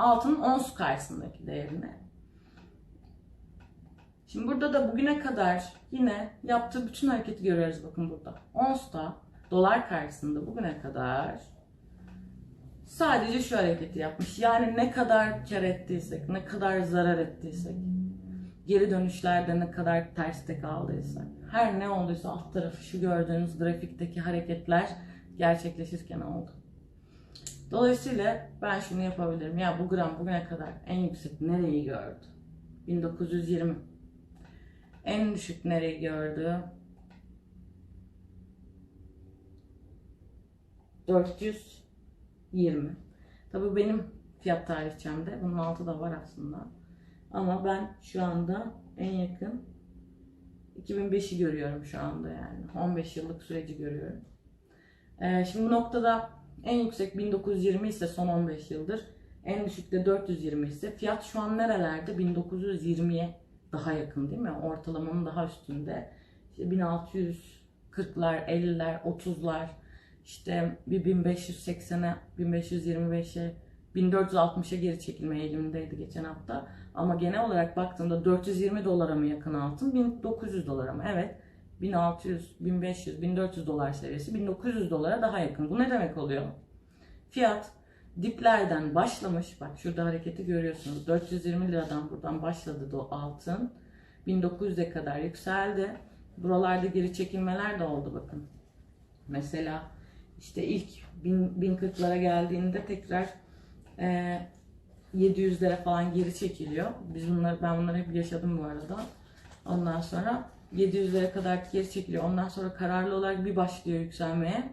altının ons karşısındaki değerine. Şimdi burada da bugüne kadar yine yaptığı bütün hareketi görüyoruz bakın burada. Ons da dolar karşısında bugüne kadar sadece şu hareketi yapmış. Yani ne kadar kar ettiysek, ne kadar zarar ettiysek, geri dönüşlerde ne kadar terste kaldıysak, her ne olduysa alt tarafı şu gördüğünüz grafikteki hareketler gerçekleşirken oldu. Dolayısıyla ben şunu yapabilirim. Ya bu gram bugüne kadar en yüksek nereyi gördü? 1920. En düşük nereyi gördü? 420. Tabii benim fiyat tarihçemde bunun altı da var aslında. Ama ben şu anda en yakın 2005'i görüyorum şu anda yani. 15 yıllık süreci görüyorum. Ee, şimdi bu noktada en yüksek 1920 ise son 15 yıldır. En düşük de 420 ise fiyat şu an nerelerde? 1920'ye daha yakın değil mi? Ortalamanın daha üstünde. İşte 1640'lar, 50'ler, 30'lar, işte bir 1580'e, 1525'e, 1460'a geri çekilme eğilimindeydi geçen hafta. Ama genel olarak baktığımda 420 dolara mı yakın altın, 1900 dolara mı? Evet. 1600, 1500, 1400 dolar seviyesi 1900 dolara daha yakın. Bu ne demek oluyor? Fiyat diplerden başlamış. Bak şurada hareketi görüyorsunuz. 420 liradan buradan başladı o altın. 1900'e kadar yükseldi. Buralarda geri çekilmeler de oldu bakın. Mesela işte ilk 1040'lara geldiğinde tekrar e, 700'lere falan geri çekiliyor. Biz bunları ben bunları hep yaşadım bu arada. Ondan sonra 700'lere kadar geri çekiliyor. Ondan sonra kararlı olarak bir başlıyor yükselmeye.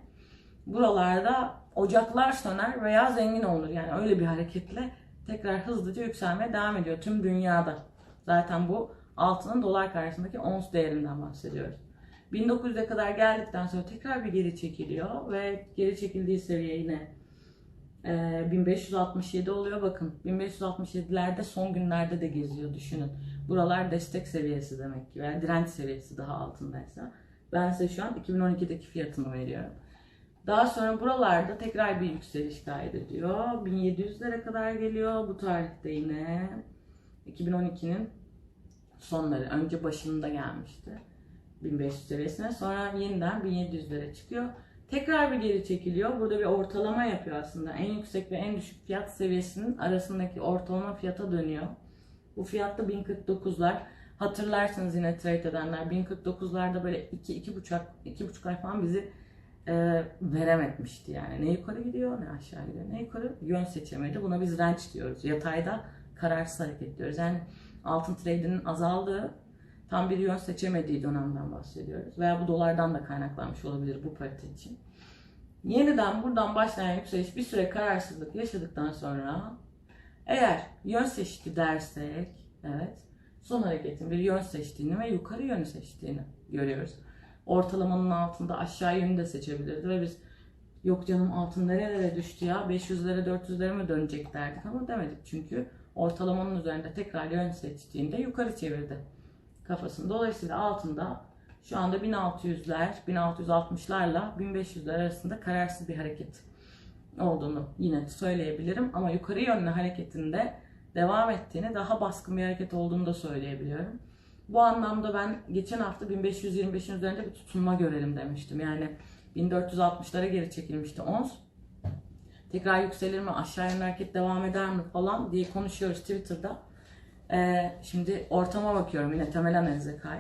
Buralarda ocaklar söner veya zengin olur. Yani öyle bir hareketle tekrar hızlıca yükselmeye devam ediyor tüm dünyada. Zaten bu altının dolar karşısındaki ons değerinden bahsediyoruz. 1900'e kadar geldikten sonra tekrar bir geri çekiliyor ve geri çekildiği seviye yine e, 1567 oluyor. Bakın 1567'lerde son günlerde de geziyor düşünün. Buralar destek seviyesi demek ki veya direnç seviyesi daha altındaysa. Ben size şu an 2012'deki fiyatını veriyorum. Daha sonra buralarda tekrar bir yükseliş kaydediyor. 1700'lere kadar geliyor. Bu tarihte yine 2012'nin sonları. Önce başında gelmişti. 1500 seviyesine. Sonra yeniden 1700'lere çıkıyor. Tekrar bir geri çekiliyor. Burada bir ortalama yapıyor aslında. En yüksek ve en düşük fiyat seviyesinin arasındaki ortalama fiyata dönüyor. Bu fiyatta 1049'lar. Hatırlarsınız yine trade edenler 1049'larda böyle 2 iki, 2,5 2,5 ay falan bizi e, veremetmişti yani. Ne yukarı gidiyor ne aşağı gidiyor. Ne yukarı yön seçemedi. Buna biz range diyoruz. Yatayda kararsız hareket diyoruz. Yani altın trade'inin azaldığı tam bir yön seçemediği dönemden bahsediyoruz. Veya bu dolardan da kaynaklanmış olabilir bu parite için. Yeniden buradan başlayan yükseliş bir süre kararsızlık yaşadıktan sonra eğer yön seçti dersek evet son hareketin bir yön seçtiğini ve yukarı yönü seçtiğini görüyoruz. Ortalamanın altında aşağı yönü de seçebilirdi ve biz yok canım altın nerelere düştü ya 500'lere 400'lere mi dönecek derdik ama demedik çünkü ortalamanın üzerinde tekrar yön seçtiğinde yukarı çevirdi kafasını. Dolayısıyla altında şu anda 1600'ler, 1660'larla 1500'ler arasında kararsız bir hareket olduğunu yine söyleyebilirim. Ama yukarı yönlü hareketinde devam ettiğini, daha baskın bir hareket olduğunu da söyleyebiliyorum. Bu anlamda ben geçen hafta 1525'in üzerinde bir tutunma görelim demiştim. Yani 1460'lara geri çekilmişti ons. Tekrar yükselir mi, aşağı yönlü hareket devam eder mi falan diye konuşuyoruz Twitter'da. Ee, şimdi ortama bakıyorum yine temel analize kay.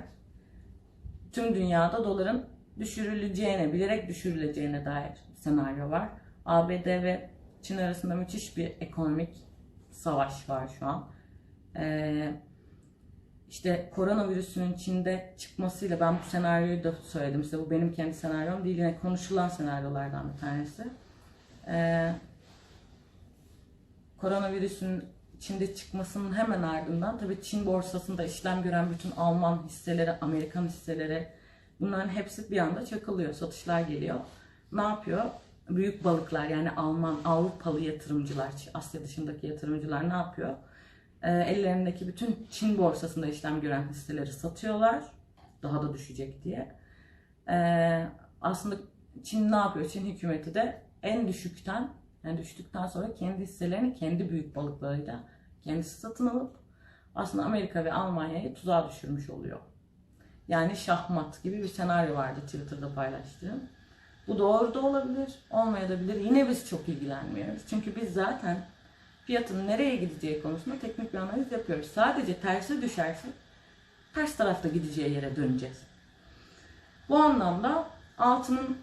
Tüm dünyada doların düşürüleceğine, bilerek düşürüleceğine dair senaryo var. ABD ve Çin arasında müthiş bir ekonomik savaş var şu an. Ee, işte koronavirüsünün Çin'de çıkmasıyla ben bu senaryoyu da söyledim size. Bu benim kendi senaryom değil. Yine konuşulan senaryolardan bir tanesi. Ee, koronavirüsün Çin'de çıkmasının hemen ardından tabii Çin borsasında işlem gören bütün Alman hisseleri, Amerikan hisseleri bunların hepsi bir anda çakılıyor. Satışlar geliyor. Ne yapıyor? Büyük balıklar yani Alman, Avrupalı yatırımcılar, Asya dışındaki yatırımcılar ne yapıyor? E, ellerindeki bütün Çin borsasında işlem gören hisseleri satıyorlar. Daha da düşecek diye. E, aslında Çin ne yapıyor? Çin hükümeti de en düşükten Yani düştükten sonra kendi hisselerini kendi büyük balıklarıyla kendisi satın alıp aslında Amerika ve Almanya'yı tuzağa düşürmüş oluyor. Yani şahmat gibi bir senaryo vardı Twitter'da paylaştığım. Bu doğru da olabilir, olmayabilir. Yine biz çok ilgilenmiyoruz. Çünkü biz zaten fiyatın nereye gideceği konusunda teknik bir analiz yapıyoruz. Sadece terse düşerse ters tarafta gideceği yere döneceğiz. Bu anlamda altının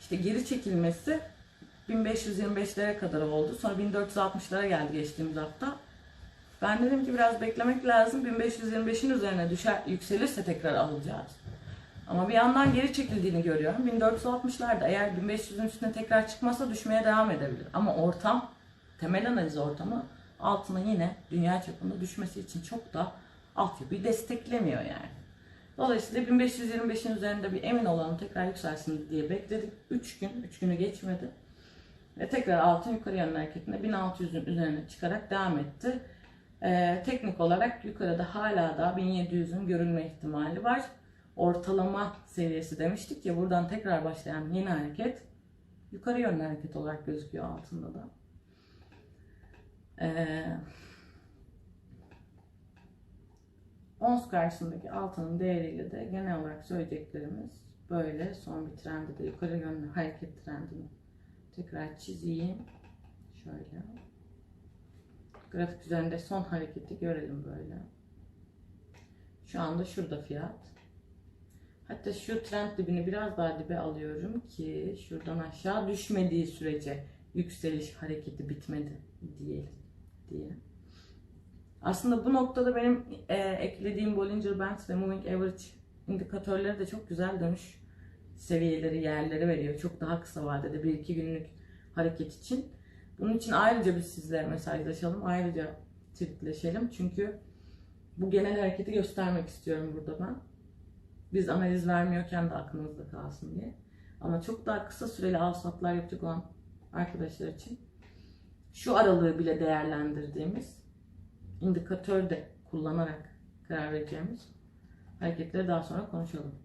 işte geri çekilmesi 1525'lere kadar oldu. Sonra 1460'lara geldi geçtiğimiz hafta. Ben dedim ki biraz beklemek lazım. 1525'in üzerine düşer, yükselirse tekrar alacağız. Ama bir yandan geri çekildiğini görüyorum. 1460'larda eğer 1500'ün üstüne tekrar çıkmazsa düşmeye devam edebilir. Ama ortam, temel analiz ortamı altına yine dünya çapında düşmesi için çok da altyapıyı desteklemiyor yani. Dolayısıyla 1525'in üzerinde bir emin olalım tekrar yükselsin diye bekledik. 3 gün, 3 günü geçmedi. Ve tekrar altın yukarı yönlü hareketinde 1600'ün üzerine çıkarak devam etti. Ee, teknik olarak yukarıda hala da 1700'ün görülme ihtimali var. Ortalama seviyesi demiştik ya buradan tekrar başlayan yeni hareket yukarı yönlü hareket olarak gözüküyor altında da. Ee, ons karşısındaki altının değeriyle de genel olarak söyleyeceklerimiz böyle. Son bir trendi de yukarı yönlü hareket trendini tekrar çizeyim. Şöyle. Grafik üzerinde son hareketi görelim böyle. Şu anda şurada fiyat. Hatta şu trend dibini biraz daha dibe alıyorum ki şuradan aşağı düşmediği sürece yükseliş hareketi bitmedi diyelim diye. Aslında bu noktada benim e, eklediğim Bollinger Bands ve Moving Average indikatörleri de çok güzel dönüş seviyeleri, yerleri veriyor. Çok daha kısa vadede 1-2 günlük hareket için. Bunun için ayrıca biz sizlere mesajlaşalım. Ayrıca tweetleşelim. Çünkü bu genel hareketi göstermek istiyorum burada ben. Biz analiz vermiyorken de aklınızda kalsın diye. Ama çok daha kısa süreli alsatlar yapacak olan arkadaşlar için şu aralığı bile değerlendirdiğimiz indikatör de kullanarak karar vereceğimiz hareketleri daha sonra konuşalım.